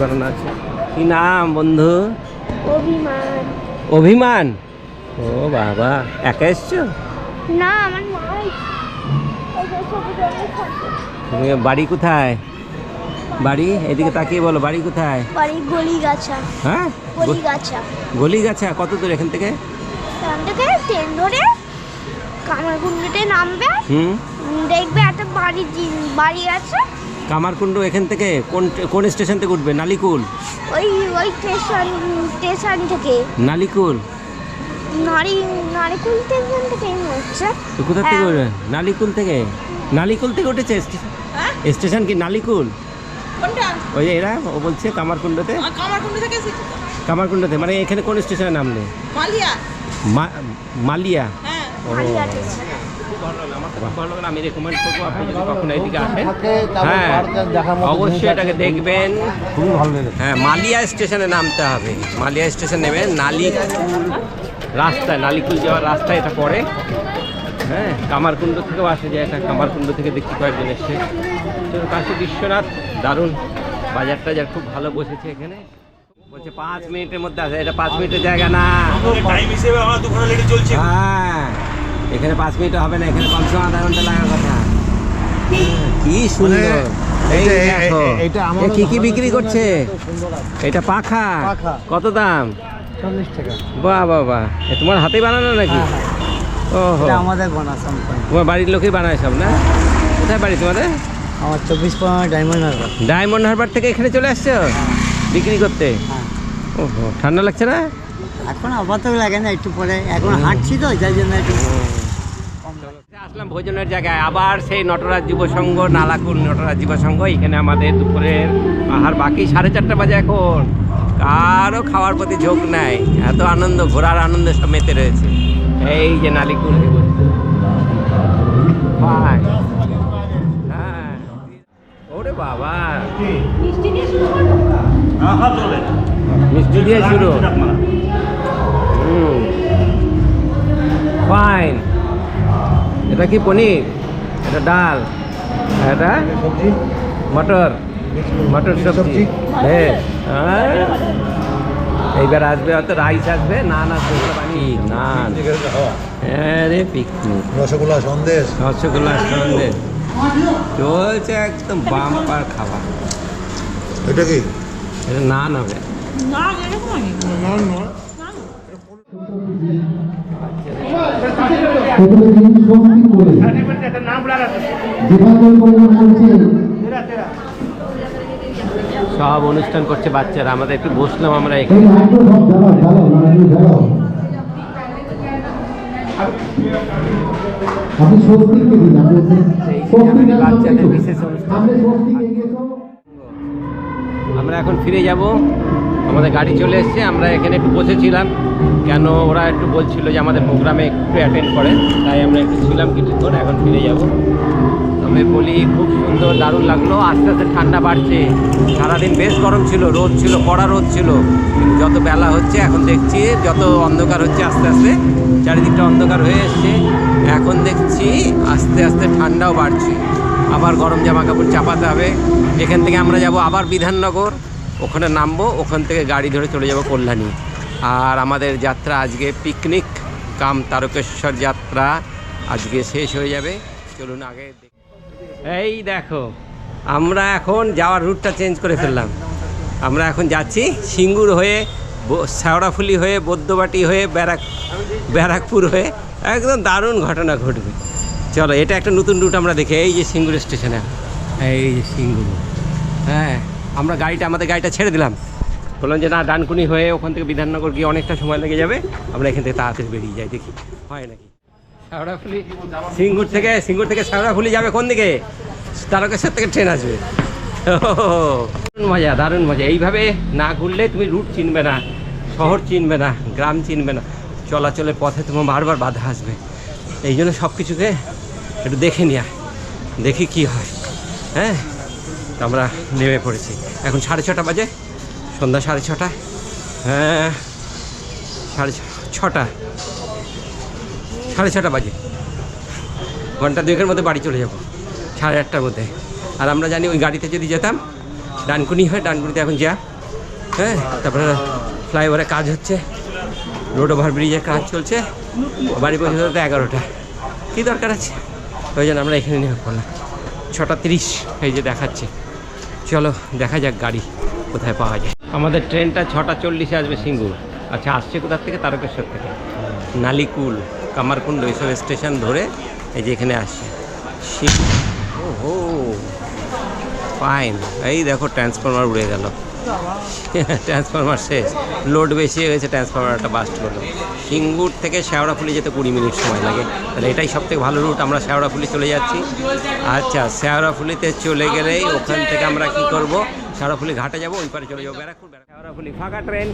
বানানো আছে? কি নাম বন্ধু? অভিমান। অভিমান? ও বাবা একা এসছো? না আমার মা। তুমি বাড়ি কোথায়? বাড়ি? এদিকে তাকিয়ে বলো বাড়ি কোথায়? বাড়ি গলি গাছা হ্যাঁ? গলি গাছা গলি গাছা কত দূর এখান থেকে? এখান থেকে ট্রেন ধরে কামারকুণ্ডতে নামবে। হুম। দেখবে একটা বাড়ি বাড়ি আছে। কামারকুণ্ড এখান থেকে কোন কোন স্টেশন থেকে উঠবে? নালিকুল? ওই ওই স্টেশন স্টেশন থেকে। নালিকুল? নারী নারিকুল স্টেশন থেকে হচ্ছে কোথা থেকে হ্যাঁ। উঠবে? নালিকুল থেকে? নালিকুল থেকে উঠেছে? স্টেশন স্টেশন কি? নালিকুল? কোনটা? ওই যে এরা ও বলছে কামারকুণ্ডতে। আমার কামারকুণ্ড থেকে এসেছি তো। কামারকুণ্ডতে মানে এখানে কোন স্টেশনে নামলে মালিয়া। মা- মালিয়া। ভালো লাগল। আমি রেকমেন্ড করব আপনি যদি কখনো এদিকে আসেন হ্যাঁ অবশ্যই এটাকে দেখবেন। খুবই ভালো হ্যাঁ মালিয়া স্টেশনে নামতে হবে মালিয়া স্টেশন নেবে নালিকুল রাস্তায় নালিকুল যাওয়ার রাস্তায় এটা পড়ে হ্যাঁ কামারকুণ্ড থেকেও আসে যায় এটা কামারকুণ্ড থেকে দেখছি কয়েকজন এসছে কাশী বিশ্বনাথ দারুণ বাজার টাজার খুব ভালো বসেছে এখানে। বলছে পাঁচ মিনিটের মধ্যে আসে এটা পাঁচ মিনিটের জায়গা না। টাইম হিসেবে আমার দুখানা লেটে চলছে হ্যাঁ। এখানে পাঁচ মিনিট হবে না এখানে কমসে কম আধা ঘণ্টা লাগার কথা। হ্যাঁ, কি সুন্দর। এ কি কি বিক্রি করছে? এটা পাখা। কত দাম? চল্লিশ টাকা। বাহ বাহ বাহ। তোমার হাতে বানানো নাকি? ওহো। আমাদের বানা তোমার বাড়ির লোকই বানায় সব না? কোথায় বাড়ি তোমাদের? আমার চব্বিশ পনেরো ডায়মন্ড হারবার। ডায়মন্ড হারবার থেকে এখানে চলে আসছো? বিক্রি করতে? হ্যাঁ। ওহো ঠান্ডা লাগছে না? এখন আপাতত লাগে না একটু পরে। এখন হাঁটছি তো যাই জন্য একটু আসলাম ভোজনের জায়গায়। আবার সেই নটরাজ যুব সংঘ নালাকুল নটরাজ যুব সংঘ এখানে আমাদের দুপুরের আহার বাকি সাড়ে চারটা বাজে এখন। কারও খাওয়ার প্রতি ঝোঁক নাই। এত আনন্দ ঘোরার আনন্দ সব মেতে রয়েছে। এই যে নালিকুল ভাই। হ্যাঁ। ওরে বাবা। মিষ্টি দিয়ে শুরু। ফাইন এটা কি পনির? এটা ডাল। এটা মটর। মটর সবজি। ভেজ হ্যাঁ এইবার আসবে হয়তো রাইস আসবে নান আসবে কি নান? হ্যাঁ রে পিকনিক। রসগোল্লা সন্দেশ? রসগোল্লা সন্দেশ। চলছে একদম বাম্পার খাবার। এটা কি? এটা নান হবে। না সব অনুষ্ঠান করছে বাচ্চারা আমাদের একটু বসলাম আমরা এখানে। আমরা এখন ফিরে যাব। আমাদের গাড়ি চলে এসছে, আমরা এখানে একটু বসেছিলাম। কেন ওরা একটু বলছিল যে আমাদের প্রোগ্রামে একটু অ্যাটেন্ড করে, তাই আমরা একটু ছিলাম কিছুক্ষণ, এখন ফিরে যাব। তবে বলি, খুব সুন্দর, দারুণ লাগল, আস্তে আস্তে ঠান্ডা বাড়ছে। সারাদিন বেশ গরম ছিল, রোদ ছিল, কড়া রোদ ছিল। কিন্তু যত বেলা হচ্ছে, এখন দেখছি যত অন্ধকার হচ্ছে আস্তে আস্তে, চারিদিকটা অন্ধকার হয়ে এসছে। এখন দেখছি আস্তে আস্তে ঠান্ডাও বাড়ছে। আবার গরম জামা কাপড় চাপাতে হবে। এখান থেকে আমরা যাব আবার বিধাননগর। ওখানে নামবো, ওখান থেকে গাড়ি ধরে চলে যাব কল্যাণী। আর আমাদের যাত্রা আজকে পিকনিক কাম তারকেশ্বর যাত্রা আজকে শেষ হয়ে যাবে। চলুন আগে এই দেখো, আমরা এখন যাওয়ার রুটটা চেঞ্জ করে ফেললাম। আমরা এখন যাচ্ছি সিঙ্গুর হয়ে শেওড়াফুলি হয়ে, বৌদ্ধবাটি হয়ে, ব্যারাক, ব্যারাকপুর হয়ে। একদম দারুণ ঘটনা ঘটবে। চলো, এটা একটা নতুন রুট আমরা দেখি। এই যে সিঙ্গুর স্টেশনে এই যে সিঙ্গুর। হ্যাঁ। আমরা গাড়িটা আমাদের গাড়িটা ছেড়ে দিলাম। বললাম যে না ডানকুনি হয়ে ওখান থেকে বিধাননগর গিয়ে অনেকটা সময় লেগে যাবে। আমরা এখান থেকে তাড়াতাড়ি বেরিয়ে যাই দেখি। হয় নাকি? শেওড়াফুলি সিঙ্গুর থেকে সিঙ্গুর থেকে শেওড়াফুলি যাবে কোন দিকে? তারকেশ্বর থেকে ট্রেন আসবে। দারুণ মজা দারুণ মজা। এইভাবে না ঘুরলে তুমি রুট চিনবে না শহর চিনবে না গ্রাম চিনবে না। চলাচলের পথে তোমার বারবার বাধা আসবে। এই জন্য সব কিছুকে একটু দেখে নিয়া দেখি কি হয়। হ্যাঁ? আমরা নেমে পড়েছি। এখন সাড়ে ছটা বাজে, সন্ধ্যা সাড়ে ছটা। হ্যাঁ সাড়ে ছটা। সাড়ে ছটা বাজে। ঘণ্টা দুয়েকের মধ্যে বাড়ি চলে যাব, সাড়ে আটটার মধ্যে। আর আমরা জানি ওই গাড়িতে যদি যেতাম, ডানকুনি হয়, ডানকুনিতে এখন যা। হ্যাঁ তারপরে ফ্লাইওভারে কাজ হচ্ছে, রোড ওভার ব্রিজের কাজ চলছে, বাড়ি পৌঁছতে এগারোটা। কী দরকার আছে? ওই জন্য আমরা এখানে নিয়ে পড়লাম। ছটা তিরিশ, এই যে দেখাচ্ছে। চলো, দেখা যাক গাড়ি কোথায় পাওয়া যায়। আমাদের ট্রেনটা ছটা চল্লিশে আসবে সিঙ্গুর। আচ্ছা আসছে কোথার থেকে? তারকেশ্বর থেকে। নালিকুল, কামারকুণ্ড এইসব স্টেশন ধরে এই যে এখানে আসছে। ও হো ফাইন এই দেখো ট্রান্সফরমার উড়ে গেল। ট্রান্সফরমার শেষ। লোড বেশি হয়ে গেছে ট্রান্সফরমারটা বাস্ট করল সিঙ্গুর থেকে শেওড়াফুলি যেতে কুড়ি মিনিট সময় লাগে। তাহলে এটাই সব থেকে ভালো রুট আমরা শেওড়াফুলি চলে যাচ্ছি। আচ্ছা শেওড়াফুলিতে চলে গেলেই ওখান থেকে আমরা কি করব? শেওড়াফুলি ঘাটে যাব ওই পারে চলে যাব ব্যারাকপুর। শেওড়াফুলি ফাঁকা ট্রেন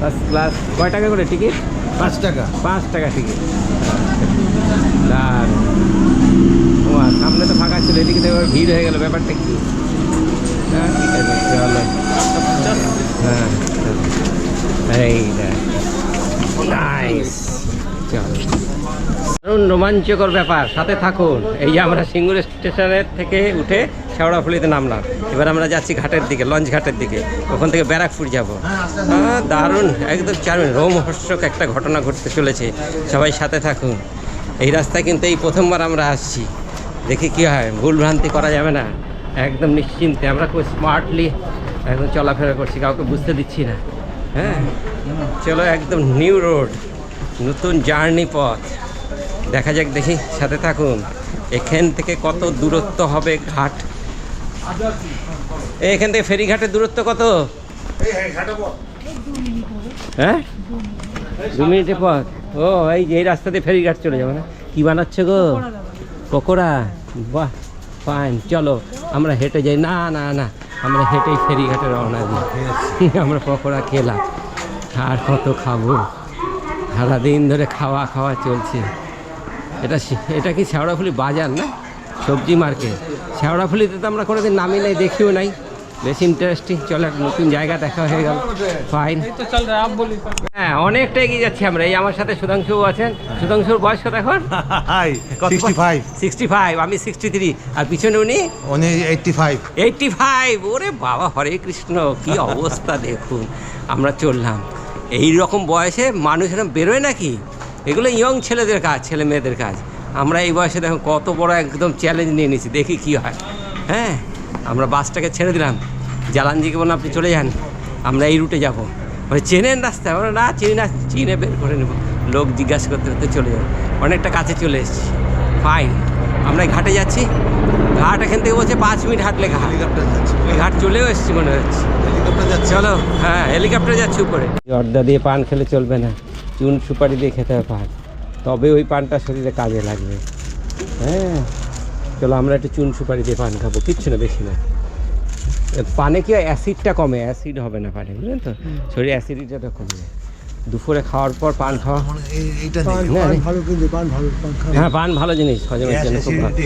ফার্স্ট ক্লাস কয় টাকা করে টিকিট পাঁচ টাকা। পাঁচ টাকা টিকিট আর সামনে তো ফাঁকা ছিল এদিকে তো এবার ভিড় হয়ে গেল ব্যাপারটা কি? দারুণ রোমাঞ্চকর ব্যাপার, সাথে থাকুন। এই যে আমরা সিঙ্গুর স্টেশনের থেকে উঠে শেওড়াফুলিতে নামলাম। এবার আমরা যাচ্ছি ঘাটের দিকে, লঞ্চ ঘাটের দিকে। ওখান থেকে ব্যারাকপুর যাব। দারুণ, একদম চারুণ রোমহর্ষক একটা ঘটনা ঘটতে চলেছে। সবাই সাথে থাকুন। এই রাস্তায় কিন্তু এই প্রথমবার আমরা আসছি। দেখি কি হয়, ভুল ভ্রান্তি করা যাবে না। একদম নিশ্চিন্তে। আমরা খুব স্মার্টলি একদম চলাফেরা করছি কাউকে বুঝতে দিচ্ছি না। হ্যাঁ? চলো একদম নিউ রোড নতুন জার্নি পথ। দেখা যাক দেখি সাথে থাকুন। এখান থেকে কত দূরত্ব হবে ঘাট? এখান থেকে ফেরিঘাটের দূরত্ব কত? হ্যাঁ? দু মিনিটের পথ। ও এই যে এই রাস্তা দিয়ে ফেরিঘাট চলে যাবে না? কি বানাচ্ছে গো? পকোড়া? বাহ! ফাইন চলো আমরা হেঁটে যাই। না না না আমরা হেঁটেই ফেরিঘাটে রওনা দিই। আমরা পকোড়া খেলাম আর কত খাব? সারাদিন ধরে খাওয়া খাওয়া চলছে। এটা এটা কি শেওড়াফুলি বাজার না? সবজি মার্কেট। শেওড়াফুলিতে তো আমরা কোনোদিন নামি নাই দেখিও নাই। বেশ ইন্টারেস্টিং চলো একটা নতুন জায়গা দেখা হয়ে গেল। ফাইন হ্যাঁ অনেকটা এগিয়ে যাচ্ছি আমরা। এই আমার সাথে সুধাংশু আছেন। সুধাংশুর বয়স কত এখন? High sixty five sixty five আমি সিক্সটি থ্রি আর পিছনে উনি? উনি এইটটি ফাইভ এইটটি ফাইভ ওরে বাবা হরে কৃষ্ণ কি অবস্থা দেখুন। আমরা চললাম। এই রকম বয়সে মানুষ এরকম বেরোয় নাকি? এগুলো ইয়ং ছেলেদের কাজ ছেলে মেয়েদের কাজ। আমরা এই বয়সে দেখুন কত বড় একদম চ্যালেঞ্জ নিয়ে নিয়েছি। দেখি কি হয়। হ্যাঁ? আমরা বাসটাকে ছেড়ে দিলাম। জালানজিকে বললাম আপনি চলে যান আমরা এই রুটে যাব। বলে চেনেন রাস্তা আমরা না চিনি না চিনে বের করে নেব। লোক জিজ্ঞাসা করতে করতে চলে যাব অনেকটা কাছে চলে এসেছি। ফাইন আমরা ঘাটে যাচ্ছি। ঘাট এখান থেকে বলছে পাঁচ মিনিট হাঁটলে ঘাট। হেলিকপ্টার যাচ্ছে। ওই ঘাট চলেও এসেছি মনে হচ্ছে। হেলিকপ্টার যাচ্ছে। চলো হ্যাঁ হেলিকপ্টার যাচ্ছে উপরে। জর্দা দিয়ে পান খেলে চলবে না। চুন সুপারি দিয়ে খেতে হবে পান তবে ওই পানটা শরীরে কাজে লাগবে। হ্যাঁ। চলো আমরা একটু চুন সুপারি দিয়ে পান খাব কিচ্ছু না বেশি না। পানে কি হয়? অ্যাসিডটা কমে অ্যাসিড হবে না পানে বুঝলেন তো? শরীরে অ্যাসিডিটিটা কমে। দুপুরে খাওয়ার পর পান খাওয়া মানে পান হ্যাঁ, ভালো কিন্তু পান ভালো হ্যাঁ পান ভালো জিনিস হজমের গ্যাস জন্য খুব ভালো।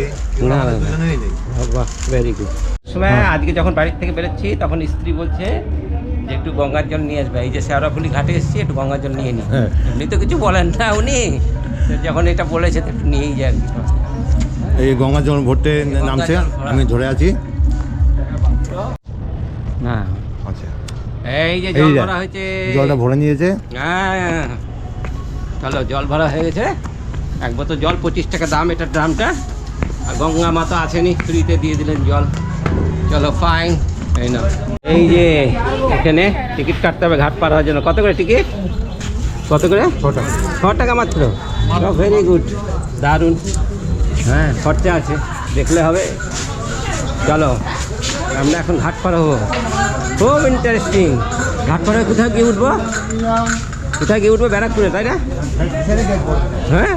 না নেই। বাহ ভেরি গুড সময় আজকে যখন বাড়ির থেকে বেরোচ্ছি তখন স্ত্রী বলছে যে একটু গঙ্গার জল নিয়ে আসবে। এই যে শেওড়াফুলি ঘাটে এসেছি একটু গঙ্গার জল নিয়ে নি। হ্যাঁ। এমনি তো কিছু বলেন না উনি। যখন এটা বলেছে তো একটু নিয়েই যায় আর কি। এই গঙ্গা জল ভরতে নামছে আমি ধরে আছি। না। আচ্ছা। এই যে জল ভরা হয়েছে। জলটা ভরে নিয়েছে। হ্যাঁ। চলো জল ভরা হয়ে গেছে। এক বোতল জল পঁচিশ টাকা দাম এটার দামটা। আর গঙ্গা মাতা আসেনি ফ্রিতে দিয়ে দিলেন জল। চলো ফাইন এই না এই যে এখানে টিকিট কাটতে হবে ঘাট পার হওয়ার জন্য। কত করে টিকিট? কত করে? ছ টাকা। ছ টাকা মাত্র। ভেরি গুড দারুণ। হ্যাঁ খরচা আছে। দেখলে হবে। চলো আমরা এখন ঘাট পার হব। খুব ইন্টারেস্টিং ঘাট কোথায় গিয়ে উঠবো? কোথায় গিয়ে উঠবো? ব্যারাকপুরে তাই না? ফিশারি গেট হ্যাঁ?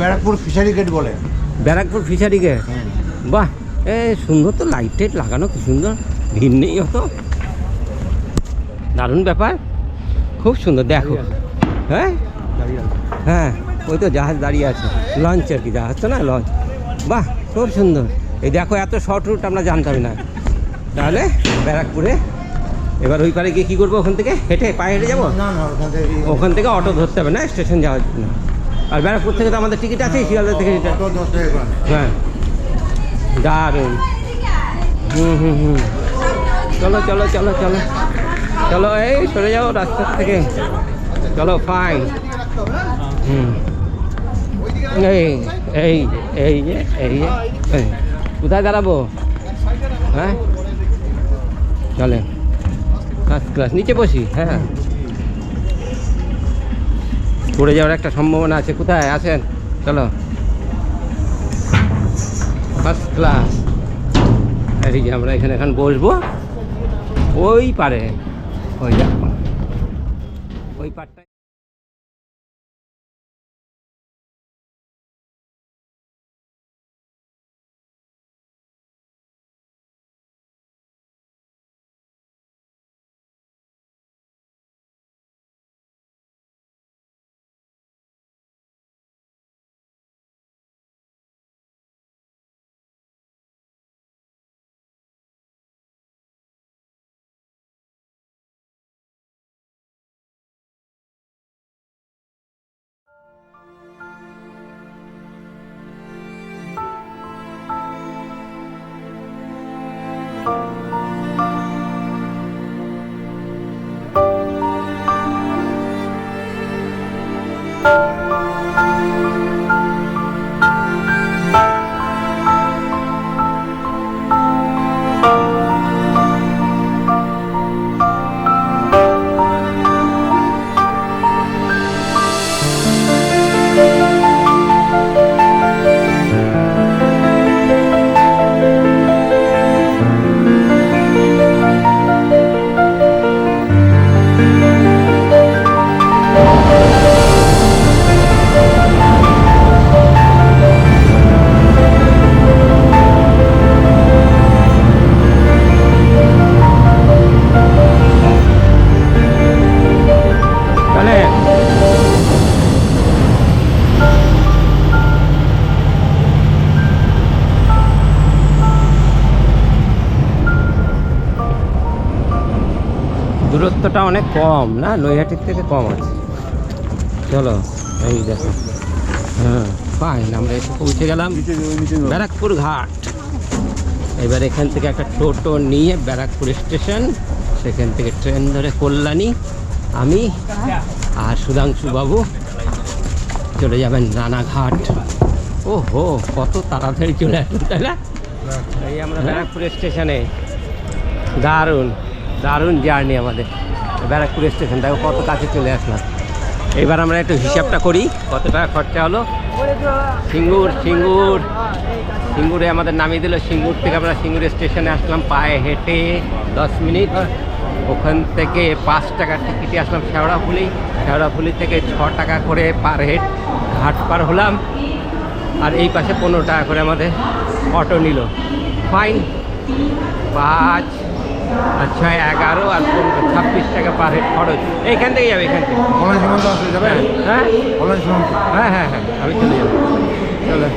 ব্যারাকপুর ফিশারি গেট বলে। ব্যারাকপুর ফিশারিকে বাহ এ সুন্দর তো লাইট টাইট লাগানো কি সুন্দর। ভিড় নেই অত। দারুণ ব্যাপার। খুব সুন্দর দেখো। হ্যাঁ? হ্যাঁ। ওই তো জাহাজ দাঁড়িয়ে আছে। লঞ্চ আর কি জাহাজ তো না লঞ্চ বাহ খুব সুন্দর। এই দেখো এত শর্ট রুট আমরা জানতাম না। তাহলে ব্যারাকপুরে এবার ওই পারে গিয়ে কী করব ওখান থেকে? হেঁটে পায়ে হেঁটে যাব? ওখান থেকে অটো ধরতে হবে না স্টেশন যাওয়ার জন্য। আর ব্যারাকপুর থেকে তো আমাদের টিকিট আছে শিয়ালদা থেকে। হ্যাঁ। দারুণ। হুম হুম হুম। চলো চলো চলো চলো। চলো এই সরে যাও রাস্তার থেকে। চলো ফাইন হুম। এই এই এই এই। কোথায় দাঁড়াবো? হ্যাঁ? চলে। ফার্স্ট ক্লাস নিচে বসি হ্যাঁ। পড়ে যাওয়ার একটা সম্ভাবনা আছে, কোথায়? আছেন চলো। ফার্স্ট ক্লাস এই যে আমরা এখানে এখন বসবো, ওই পারে। ওই ওই পারটায় দূরত্বটা অনেক কম না? নৈহাটির থেকে কম আছে। চলো এই দেখো। হ্যাঁ ফাইন আমরা এসে পৌঁছে গেলাম ব্যারাকপুর ঘাট। এবার এখান থেকে একটা টোটো নিয়ে ব্যারাকপুর স্টেশন সেখান থেকে ট্রেন ধরে কল্যাণী। আমি আর সুধাংশু বাবু চলে যাবেন রানাঘাট। ও হো কত তাড়াতাড়ি চলে আসবেন তাই না? এই আমরা ব্যারাকপুর স্টেশনে। দারুণ। দারুণ জার্নি আমাদের। ব্যারাকপুর স্টেশন, দেখো কত কাছে চলে আসলাম। এবার আমরা একটু হিসাবটা করি, কত টাকা খরচা হলো? সিঙ্গুর সিঙ্গুর। সিঙ্গুরে আমাদের নামিয়ে দিল, সিঙ্গুর থেকে আমরা সিঙ্গুর স্টেশনে আসলাম, পায়ে হেঁটে দশ মিনিট। ওখান থেকে পাঁচ টাকার টিকিটে আসলাম শেওড়াফুলি। শেওড়াফুলি থেকে ছ টাকা করে পার হেড ঘাট পার হলাম। আর এই পাশে পনেরো টাকা করে আমাদের অটো নিল। ফাইন পাঁচ ছয় এগারো আর ছাব্বিশ টাকা পার হেড খরচ। এইখান থেকে যাবে এখান থেকে। কলেজ সীমান্ত আসলে যাবে? হ্যাঁ কলেজ সীমান্ত হ্যাঁ হ্যাঁ হ্যাঁ আমি চলে যাব। চলো।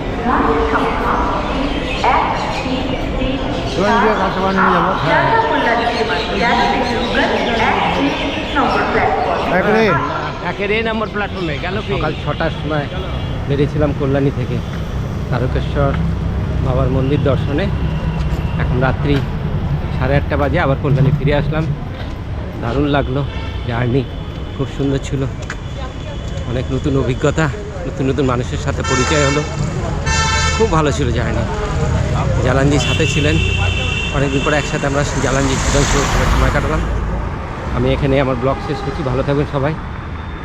নম্বর প্ল্যাটফর্মে গেল সকাল ছটার সময় বেরিয়েছিলাম কল্যাণী থেকে। তারকেশ্বর বাবার মন্দির দর্শনে। এখন রাত্রি সাড়ে আটটা বাজে, আবার কল্যাণী ফিরে আসলাম। দারুণ লাগল, জার্নি খুব সুন্দর ছিল। অনেক নতুন অভিজ্ঞতা, নতুন নতুন মানুষের সাথে পরিচয় হলো। খুব ভালো ছিল জার্নি। জালানজির সাথে ছিলেন। অনেকদিন পরে একসাথে আমরা জালানজি সুধাংশ সবাই সময় কাটালাম। আমি এখানে আমার ব্লগ শেষ করছি। ভালো থাকবেন সবাই।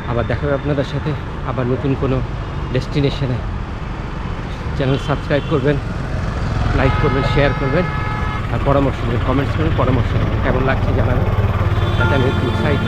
আবার দেখা হবে আপনাদের সাথে। আবার নতুন কোনো ডেস্টিনেশনে। চ্যানেল সাবস্ক্রাইব করবেন, লাইক করবেন, শেয়ার করবেন। পরামর্শ দেবেন কমেন্টস করে পরামর্শ দেবেন কেমন লাগছে জানাবেন তাতে আমি একটু উৎসাহিত।